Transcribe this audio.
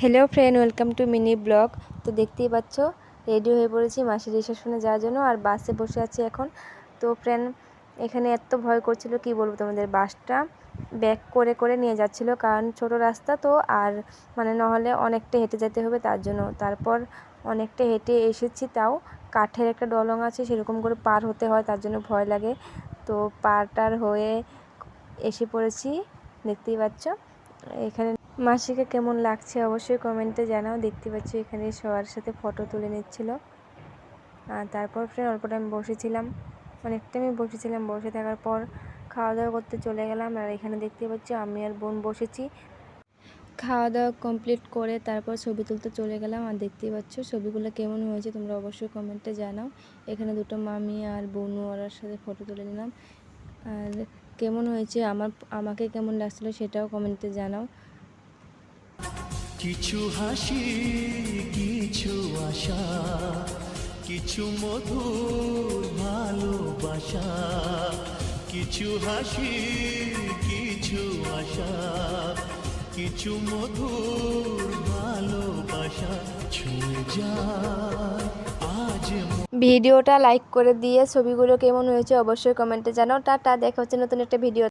Hello friend welcome to mini blog তো দেখতেই পাচ্ছ রেডি হয়ে পড়েছি মাসির রিসেপশনে যাওয়ার জন্য, আর বাসে বসে আছি এখন। তো ফ্রেন্ড এখানে এত ভয় করছিল, কি বলব তোমাদের বাসটা ব্যাক করে করে নিয়ে যাচ্ছিল, কারণ ছোট রাস্তা তো, আর মানে নহলে অনেকটা হেঁটে যেতে হবে তার জন্য। তারপর অনেকটা হেঁটে এসেছি, তাও কাঠের একটা দলং আছে, সেরকম করে পার হতে হয়, তার জন্য ভয় লাগে। তো পারটার হয়ে এসে পড়েছি, দেখতেই পাচ্ছ। এখানে মাসিকে কেমন লাগছে অবশ্যই কমেন্টে জানাও। দেখতে পাচ্ছি এখানে সবার সাথে ফটো তুলে নিচ্ছিল। আর তারপর ফ্রেন্ড অল্প টাইম বসেছিলাম। অনেকটা আমি বসেছিলাম, বসে থাকার পর খাওয়া দাওয়া করতে চলে গেলাম। আর এখানে দেখতে পাচ্ছি আমি আর বোন বসেছি। খাওয়া দাওয়া কমপ্লিট করে তারপর ছবি তুলতে চলে গেলাম। আর দেখতেই পাচ্ছ ছবিগুলো কেমন হয়েছে তোমরা অবশ্যই কমেন্টে জানাও। এখানে দুটো মামি আর বোনু, ওরার সাথে ফটো তুলে নিলাম। আর কেমন হয়েছে, আমার, আমাকে কেমন লাগছিল সেটাও কমেন্টে জানাও। কিছু হাসি, কিছু আশা, কিছু মধুর ভালোবাসা, কিছু হাসি, কিছু আশা, কিছু মধুর ভালোবাসা ছুঁয়ে যায় আজ ভিডিওটা লাইক করে দিয়ে ছবিগুলো কেমন হয়েছে অবশ্যই কমেন্টে জানাও। টাটা, দেখা হচ্ছে নতুন একটা ভিডিও